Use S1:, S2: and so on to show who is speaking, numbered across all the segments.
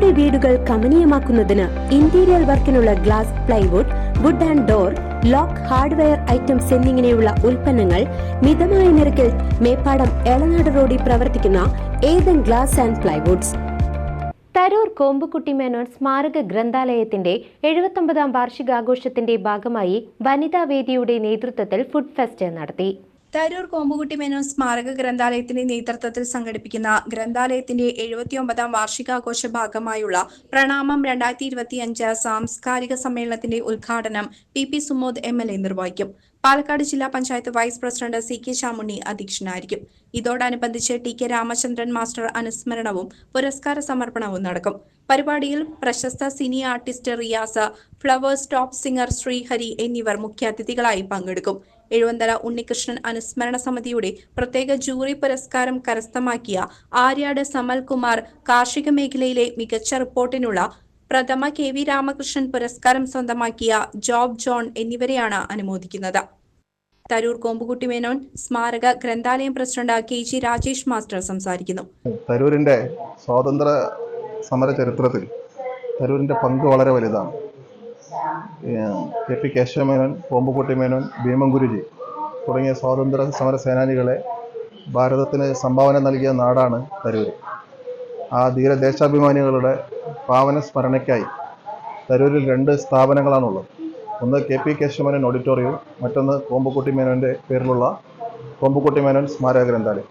S1: നിങ്ങളുടെ വീടുകൾ കമനീയമാക്കുന്നതിന് interior വർക്കിനുള്ള glass plywood wood and door lock hardware items എന്നിങ്ങനെയുള്ള ഉൽപ്പന്നങ്ങൾ മിതമായ നിരക്കിൽ മേപ്പാടം എളനാട് റോഡിൽ പ്രവർത്തിക്കുന്ന Ethan glass and plywoods. Tharoor Kombukutty Menon സ്മാരക ഗ്രന്ഥാലയത്തിന്റെ എഴുപത്തൊമ്പതാം വാർഷികാഘോഷത്തിന്റെ ഭാഗമായി വനിതാ വേദിയുടെ നേതൃത്വത്തിൽ ഫുഡ് ഫെസ്റ്റ് നടത്തി.
S2: തരൂർ കോമ്പുകുട്ടി മേനോൻ സ്മാരക ഗ്രന്ഥാലയത്തിന്റെ നേതൃത്വത്തിൽ സംഘടിപ്പിക്കുന്ന ഗ്രന്ഥാലയത്തിന്റെ എഴുപത്തിയൊമ്പതാം വാർഷികാഘോഷ ഭാഗമായുള്ള പ്രണാമം രണ്ടായിരത്തി ഇരുപത്തിയഞ്ച് സാംസ്കാരിക സമ്മേളനത്തിന്റെ ഉദ്ഘാടനം P P Sumod M L A നിർവഹിക്കും. പാലക്കാട് ജില്ലാ panchayat vice president C K Shamunni അധ്യക്ഷനായിരിക്കും. ഇതോടനുബന്ധിച്ച് ടി കെ രാമചന്ദ്രൻ മാസ്റ്റർ അനുസ്മരണവും പുരസ്കാര സമർപ്പണവും നടക്കും. പരിപാടിയിൽ പ്രശസ്ത cine artist Riyas Flowers top singer Srihari എന്നിവർ മുഖ്യാതിഥികളായി പങ്കെടുക്കും. എഴുവന്തല ഉണ്ണികൃഷ്ണൻ അനുസ്മരണ സമിതിയുടെ പ്രത്യേക ജൂറി പുരസ്കാരം കരസ്ഥമാക്കിയ ആര്യാട് സമൽകുമാർ കാർഷിക മേഖലയിലെ മികച്ച റിപ്പോർട്ടിനുള്ള പ്രഥമ കെ വി രാമകൃഷ്ണൻ പുരസ്കാരം സ്വന്തമാക്കിയ ജോബ് ജോൺ എന്നിവരെയാണ് അനുമോദിക്കുന്നത്. തരൂർ കോമ്പുകുട്ടി മേനോൻ സ്മാരക ഗ്രന്ഥാലയം president K G Rajesh master സംസാരിക്കുന്നു.
S3: തരൂരിന്റെ സ്വാതന്ത്ര്യ സമര ചരിത്രത്തിൽ തരൂരിന്റെ പങ്ക് വളരെ വലുതാണ്. കെ പി കേശവമേനോൻ കോമ്പുകുട്ടി മേനോൻ ഭീമൻ ഗുരുജി തുടങ്ങിയ സ്വാതന്ത്ര്യ സമര സേനാനികളെ ഭാരതത്തിന് സംഭാവന നൽകിയ നാടാണ് തരൂർ ആ ധീര ദേശാഭിമാനികളുടെ പാവന സ്മരണയ്ക്കായി തരൂരിൽ രണ്ട് സ്ഥാപനങ്ങളാണുള്ളത്. ഒന്ന് കെ പി കേശവമേനോൻ ഓഡിറ്റോറിയം മറ്റൊന്ന് കോമ്പുക്കുട്ടി മേനോന്റെ പേരിലുള്ള കോമ്പുക്കുട്ടി മേനോൻ സ്മാരക ഗ്രന്ഥാലയം.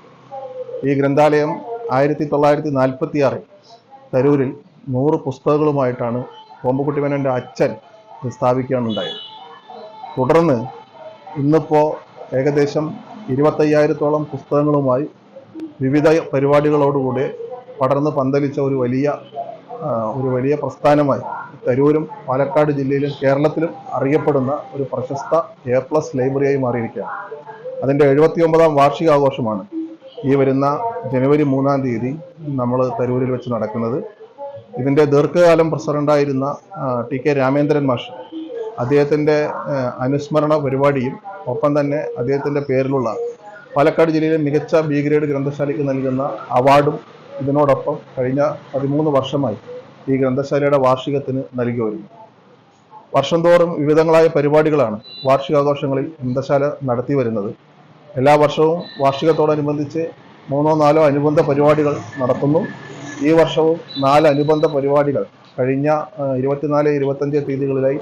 S3: ഈ ഗ്രന്ഥാലയം ആയിരത്തി തൊള്ളായിരത്തി നാൽപ്പത്തി ആറിൽ തരൂരിൽ നൂറ് പുസ്തകങ്ങളുമായിട്ടാണ് കോമ്പുക്കുട്ടി മേനോന്റെ അച്ഛൻ ഇത് സ്ഥാപിക്കുകയാണുണ്ടായത് തുടർന്ന് ഇന്നിപ്പോൾ ഏകദേശം ഇരുപത്തയ്യായിരത്തോളം പുസ്തകങ്ങളുമായി വിവിധ പരിപാടികളോടുകൂടി പടർന്ന് പന്തലിച്ച ഒരു വലിയ ഒരു വലിയ പ്രസ്ഥാനമായി തരൂരും പാലക്കാട് ജില്ലയിലും കേരളത്തിലും അറിയപ്പെടുന്ന ഒരു പ്രശസ്ത എ പ്ലസ് ലൈബ്രറിയായി മാറിയിരിക്കുകയാണ്. അതിന്റെ എഴുപത്തിയൊമ്പതാം വാർഷികാഘോഷമാണ് ഈ വരുന്ന ജനുവരി മൂന്നാം തീയതി നമ്മൾ തരൂരിൽ വെച്ച് നടക്കുന്നത്. ഇതിന്റെ ദീർഘകാലം പ്രസിഡന്റായിരുന്ന ടി കെ രാമേന്ദ്രൻ മാഷ് അദ്ദേഹത്തിന്റെ അനുസ്മരണ പരിപാടിയും ഒപ്പം തന്നെ അദ്ദേഹത്തിന്റെ പേരിലുള്ള പാലക്കാട് ജില്ലയിലെ മികച്ച ബി ഗ്രേഡ് ഗ്രന്ഥശാലയ്ക്ക് നൽകുന്ന അവാർഡും ഇതിനോടൊപ്പം കഴിഞ്ഞ പതിമൂന്ന് വർഷമായി ഈ ഗ്രന്ഥശാലയുടെ വാർഷികത്തിന് നൽകി വരുന്നു. വർഷം തോറും വിവിധങ്ങളായ പരിപാടികളാണ് വാർഷികാഘോഷങ്ങളിൽ ഗ്രന്ഥശാല നടത്തി വരുന്നത്. എല്ലാ വർഷവും വാർഷികത്തോടനുബന്ധിച്ച് മൂന്നോ നാലോ അനുബന്ധ പരിപാടികൾ നടത്തുന്നു. ഈ വർഷവും നാല് അനുബന്ധ പരിപാടികൾ. കഴിഞ്ഞ ഇരുപത്തിനാല് ഇരുപത്തഞ്ച് തീയതികളിലായി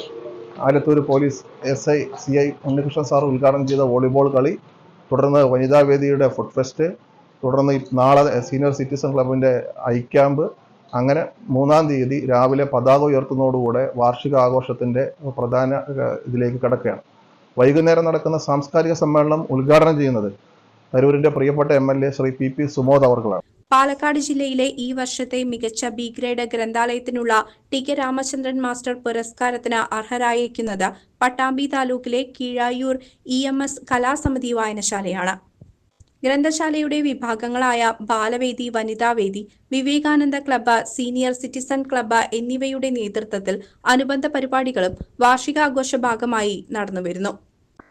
S3: Alathur police S I C I Unnikrishnan sir ഉദ്ഘാടനം ചെയ്ത വോളിബോൾ കളി തുടർന്ന് വനിതാ വേദിയുടെ ഫുഡ് ഫെസ്റ്റ് തുടർന്ന് നാളെ സീനിയർ സിറ്റിസൺ ക്ലബിന്റെ ഐ ക്യാമ്പ്. അങ്ങനെ മൂന്നാം തീയതി രാവിലെ പതാക ഉയർത്തുന്നതോടുകൂടെ വാർഷിക ആഘോഷത്തിന്റെ പ്രധാന ഇതിലേക്ക് കിടക്കുകയാണ്. വൈകുന്നേരം നടക്കുന്ന സാംസ്കാരിക സമ്മേളനം ഉദ്ഘാടനം ചെയ്യുന്നത് തരൂരിന്റെ പ്രിയപ്പെട്ട M L A Shri P P Sumod അവർകളാണ്.
S2: Palakkad ജില്ലയിലെ ഈ വർഷത്തെ മികച്ച ബി ഗ്രേഡ് ഗ്രന്ഥാലയത്തിനുള്ള ടി കെ രാമചന്ദ്രൻ മാസ്റ്റർ പുരസ്കാരത്തിന് അർഹരായിരിക്കുന്നത് പട്ടാമ്പി താലൂക്കിലെ കീഴായൂർ ഇ എം എസ് കലാസമിതി വായനശാലയാണ്. ഗ്രന്ഥശാലയുടെ വിഭാഗങ്ങളായ Balavedi Vanithavedi Vivekananda club senior citizen club എന്നിവയുടെ നേതൃത്വത്തിൽ അനുബന്ധ പരിപാടികളും വാർഷികാഘോഷ ഭാഗമായി നടന്നുവരുന്നു.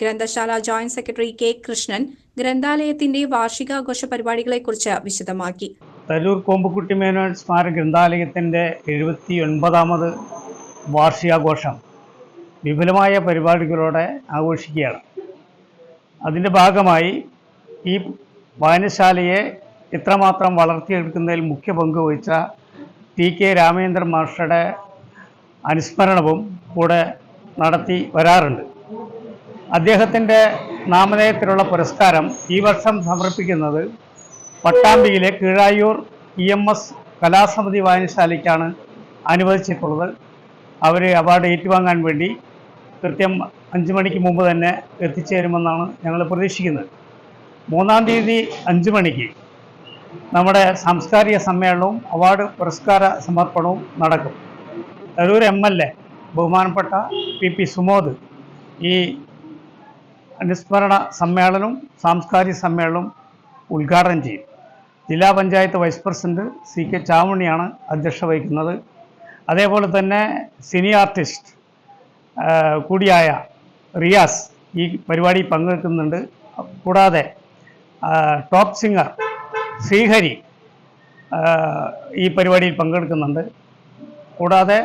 S2: ഗ്രന്ഥശാല ജോയിന്റ് സെക്രട്ടറി കെ കൃഷ്ണൻ ഗ്രന്ഥാലയത്തിന്റെ വാർഷികാഘോഷ പരിപാടികളെക്കുറിച്ച് വിശദമാക്കി.
S4: തരൂർ കോമ്പുക്കുട്ടി മേനോൻ സ്മാരക ഗ്രന്ഥാലയത്തിന്റെ എഴുപത്തി ഒൻപതാമത് വാർഷികാഘോഷം വിപുലമായ പരിപാടികളോടെ ആഘോഷിക്കുകയാണ്. അതിന്റെ ഭാഗമായി ഈ വായനശാലയെ ഇത്രമാത്രം വളർത്തിയെടുക്കുന്നതിൽ മുഖ്യ പങ്ക് വഹിച്ച ടി കെ രാമേന്ദ്രൻ മാസ്റ്ററുടെ അനുസ്മരണവും കൂടെ നടത്തി വരാറുണ്ട്. അദ്ദേഹത്തിന്റെ നാമധേയത്തിലുള്ള പുരസ്കാരം ഈ വർഷം സമർപ്പിക്കുന്നത് പട്ടാമ്പിയിലെ കീഴായൂർ ഇ എം എസ് കലാസമിതി വായനശാലയ്ക്കാണ് അനുവദിച്ചിട്ടുള്ളത്. അവർ അവാർഡ് ഏറ്റുവാങ്ങാൻ വേണ്ടി കൃത്യം അഞ്ച് മണിക്ക് മുമ്പ് തന്നെ എത്തിച്ചേരുമെന്നാണ് ഞങ്ങൾ പ്രതീക്ഷിക്കുന്നത്. മൂന്നാം തീയതി അഞ്ച് മണിക്ക് നമ്മുടെ സാംസ്കാരിക സമ്മേളനവും അവാർഡ് പുരസ്കാര സമർപ്പണവും നടക്കും. തരൂർ എം എൽ എ ബഹുമാനപ്പെട്ട പി പി സുമോദ് ഈ അനുസ്മരണ സമ്മേളനവും സാംസ്കാരിക സമ്മേളനവും ഉദ്ഘാടനം ചെയ്യും. ജില്ലാ panchayat vice president C K ചാമണിയാണ് അധ്യക്ഷ വഹിക്കുന്നത്. അതേപോലെ തന്നെ സിനി ആർട്ടിസ്റ്റ് കൂടിയായ റിയാസ് ഈ പരിപാടി പങ്കെടുക്കുന്നുണ്ട് കൂടാതെ ടോപ്പ് സിംഗർ ശ്രീഹരി ഈ പരിപാടിയിൽ പങ്കെടുക്കുന്നുണ്ട്. കൂടാതെ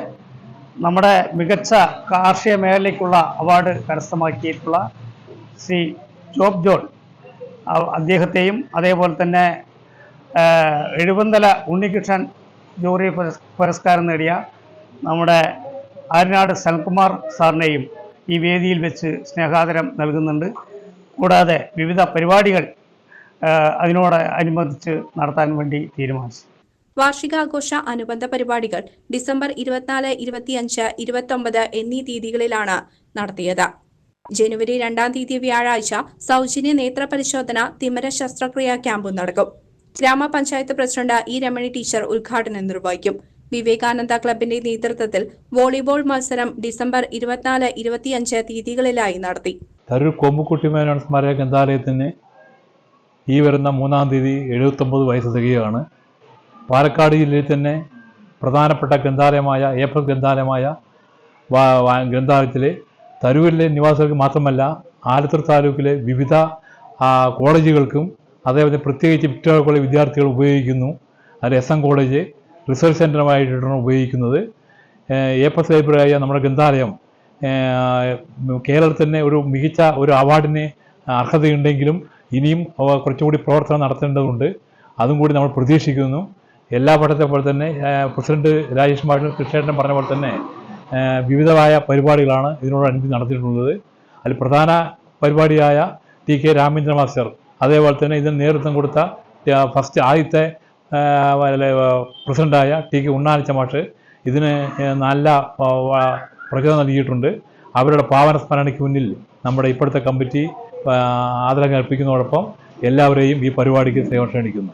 S4: നമ്മുടെ മികച്ച കാർഷിക മേഖലയ്ക്കുള്ള അവാർഡ് കരസ്ഥമാക്കിയിട്ടുള്ള ശ്രീ ജോബ് ജോൺ അദ്ദേഹത്തെയും അതേപോലെ തന്നെ എഴുപന്തല ഉണ്ണികൃഷ്ണൻ ജൂറി പുരസ്- പുരസ്കാരം നേടിയ നമ്മുടെ ആര്യനാട് സൽകുമാർ സാറിനെയും ഈ വേദിയിൽ വെച്ച് സ്നേഹാദരം നൽകുന്നുണ്ട്. കൂടാതെ വിവിധ പരിപാടികൾ അതിനോട് അനുബന്ധിച്ച് നടത്താൻ വേണ്ടി തീരുമാനിച്ചു.
S2: വാർഷികാഘോഷ അനുബന്ധ പരിപാടികൾ ഡിസംബർ ഇരുപത്തിനാല് ഇരുപത്തിയഞ്ച് ഇരുപത്തൊമ്പത് എന്നീ തീയതികളിലാണ് നടത്തിയത്. ജനുവരി രണ്ടാം തീയതി വ്യാഴാഴ്ച സൗജന്യ നേത്ര പരിശോധന തിമര ശസ്ത്രക്രിയാ ക്യാമ്പും നടക്കും. ഗ്രാമപഞ്ചായത്ത് പ്രസിഡന്റ് ഇ രമണി ടീച്ചർ ഉദ്ഘാടനം നിർവഹിക്കും. വിവേകാനന്ദ ക്ലബിന്റെ നേതൃത്വത്തിൽ വോളിബോൾ മത്സരം ഡിസംബർ ഇരുപത്തിനാല് ഇരുപത്തിയഞ്ച് തീയതികളിലായി നടത്തി.
S5: തരൂർ കൊമ്പുക്കുട്ടിമേനോൻ സ്മാരക ഗ്രന്ഥാലയത്തിന് ഈ വരുന്ന മൂന്നാം തീയതി എഴുപത്തൊമ്പത് വയസ്സ് തികയാണ് പാലക്കാട് ജില്ലയിൽ തന്നെ പ്രധാനപ്പെട്ട ഗ്രന്ഥാലയമായ ഏപ്രിൽ ഗ്രന്ഥാലയമായ ഗ്രന്ഥാലയത്തിലെ തരൂരിലെ നിവാസികൾക്ക് മാത്രമല്ല ആലത്തൂർ താലൂക്കിലെ വിവിധ കോളേജുകൾക്കും അതേപോലെ പ്രത്യേകിച്ച് വിക്ടോറിയ കോളേജ് വിദ്യാർത്ഥികൾ ഉപയോഗിക്കുന്നു. അത് എസ് എം കോളേജ് റിസർച്ച് സെന്ററുമായിട്ടാണ് ഉപയോഗിക്കുന്നത്. എ പ്ലസ് ലൈബ്രറിയായ നമ്മുടെ ഗ്രന്ഥാലയം കേരളത്തിൽ ഒരു മികച്ച ഒരു അവാർഡിന് അർഹതയുണ്ടെങ്കിലും ഇനിയും കുറച്ചുകൂടി പ്രവർത്തനം നടത്തേണ്ടതുണ്ട്. അതും കൂടി നമ്മൾ പ്രതീക്ഷിക്കുന്നു. എല്ലാ പഠനത്തെ പോലെ തന്നെ പ്രസിഡന്റ് രാജേഷ് മാഷ് കൃഷ്ണേട്ടൻ പറഞ്ഞ പോലെ തന്നെ വിവിധമായ പരിപാടികളാണ് ഇതിനോടനുബന്ധിച്ച് നടത്തിയിട്ടുള്ളത്. അതിൽ പ്രധാന പരിപാടിയായ ടി കെ രാമചന്ദ്ര മാസ്റ്റർ അതേപോലെ തന്നെ ഇതിന് നേതൃത്വം കൊടുത്ത ഫസ്റ്റ് ആദ്യത്തെ പ്രസിഡന്റായ ടി കെ ഉണ്ണാനിച്ച മാഷ് ഇതിന് നല്ല പ്രചോദനം നൽകിയിട്ടുണ്ട്. അവരുടെ പാവന സ്മരണയ്ക്ക് മുന്നിൽ നമ്മുടെ ഇപ്പോഴത്തെ കമ്മിറ്റി ആദരം കൽപ്പിക്കുന്നതോടൊപ്പം എല്ലാവരെയും ഈ പരിപാടിക്ക് സേവനം ക്ഷണിക്കുന്നു.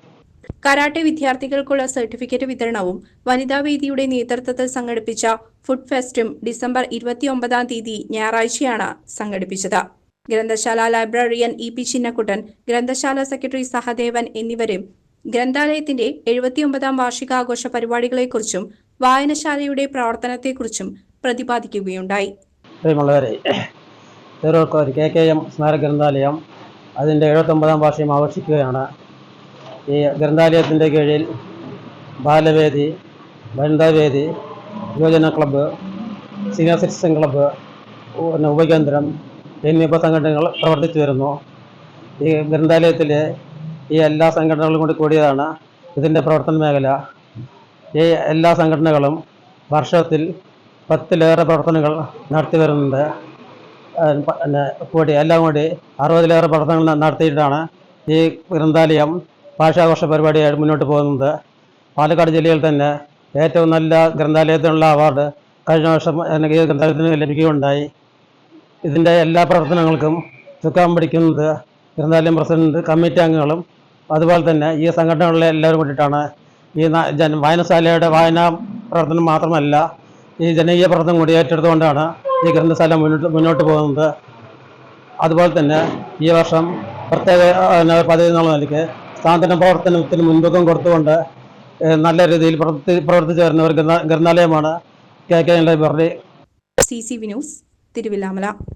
S2: കരാട്ടെ വിദ്യാർത്ഥികൾക്കുള്ള സർട്ടിഫിക്കറ്റ് വിതരണവും വനിതാ വേദിയുടെ നേതൃത്വത്തിൽ സംഘടിപ്പിച്ച ഫുഡ് ഫെസ്റ്റും ഡിസംബർ ഇരുപത്തിയൊമ്പതാം തീയതി ഞായറാഴ്ചയാണ് സംഘടിപ്പിച്ചത്. ഗ്രന്ഥശാല ലൈബ്രറിയൻ ഇ പി ചിന്നക്കുട്ടൻ ഗ്രന്ഥശാല സെക്രട്ടറി സഹദേവൻ എന്നിവരും ഗ്രന്ഥാലയത്തിന്റെ എഴുപത്തിയൊമ്പതാം വാർഷികാഘോഷ പരിപാടികളെക്കുറിച്ചും വായനശാലയുടെ പ്രവർത്തനത്തെക്കുറിച്ചും പ്രതിപാദിക്കുകയുണ്ടായി.
S6: കെ കെ എം സ്മാരക ഗ്രന്ഥാലയം അതിന്റെ എഴുപത്തൊമ്പതാം വാർഷികം ആഘോഷിക്കുകയാണ്. ഈ ഗ്രന്ഥാലയത്തിന്റെ കീഴിൽ ബാലവേദി വനിതാവേദി യുവജന ക്ലബ്ബ് സീനിയർ സിറ്റിസൺ ക്ലബ്ബ് പിന്നെ ഉപകേന്ദ്രം എന്നീ സംഘടനകൾ പ്രവർത്തിച്ചു വരുന്നു. ഈ ഗ്രന്ഥാലയത്തിലെ ഈ എല്ലാ സംഘടനകളും കൂടി കൂടിയതാണ് ഇതിന്റെ പ്രവർത്തന മേഖല. ഈ എല്ലാ സംഘടനകളും വർഷത്തിൽ പത്തിലേറെ പ്രവർത്തനങ്ങൾ നടത്തി വരുന്നുണ്ട്. പിന്നെ കൂടി എല്ലാം കൂടി അറുപതിലേറെ പ്രവർത്തനങ്ങൾ നടത്തിയിട്ടാണ് ഈ ഗ്രന്ഥാലയം ഭാഷാഘോഷ പരിപാടിയായിട്ട് മുന്നോട്ട് പോകുന്നത്. പാലക്കാട് ജില്ലയിൽ തന്നെ ഏറ്റവും നല്ല ഗ്രന്ഥാലയത്തിനുള്ള അവാർഡ് കഴിഞ്ഞ വർഷം എനിക്ക് ഗ്രന്ഥാലയത്തിന് ലഭിക്കുകയുണ്ടായി. ഇതിന്റെ എല്ലാ പ്രവർത്തനങ്ങൾക്കും ചുക്കാൻ പിടിക്കുന്നത് ഗ്രന്ഥാലയം പ്രസിഡന്റ് കമ്മിറ്റി അംഗങ്ങളും അതുപോലെ തന്നെ ഈ സംഘടനകളിലെ എല്ലാവരും കൂടിയിട്ടാണ്. ഈ വായനശാലയുടെ വായനാ പ്രവർത്തനം മാത്രമല്ല ഈ ജനകീയ പ്രവർത്തനം കൂടി ഏറ്റെടുത്തുകൊണ്ടാണ് ഈ ഗ്രന്ഥശാല മുന്നോട്ട് മുന്നോട്ട് പോകുന്നത്. അതുപോലെ തന്നെ ഈ വർഷം പ്രത്യേക പദ്ധതി എന്നുള്ള സാന്ത്വന പ്രവർത്തനത്തിന് മുൻതൂക്കം കൊടുത്തുകൊണ്ട് നല്ല രീതിയിൽ പ്രവർത്തി പ്രവർത്തിച്ചു വരുന്ന ഒരു ഗ്രന്ഥ ഗ്രന്ഥാലയമാണ് K K library.
S2: C C V news Thiruvilwamala.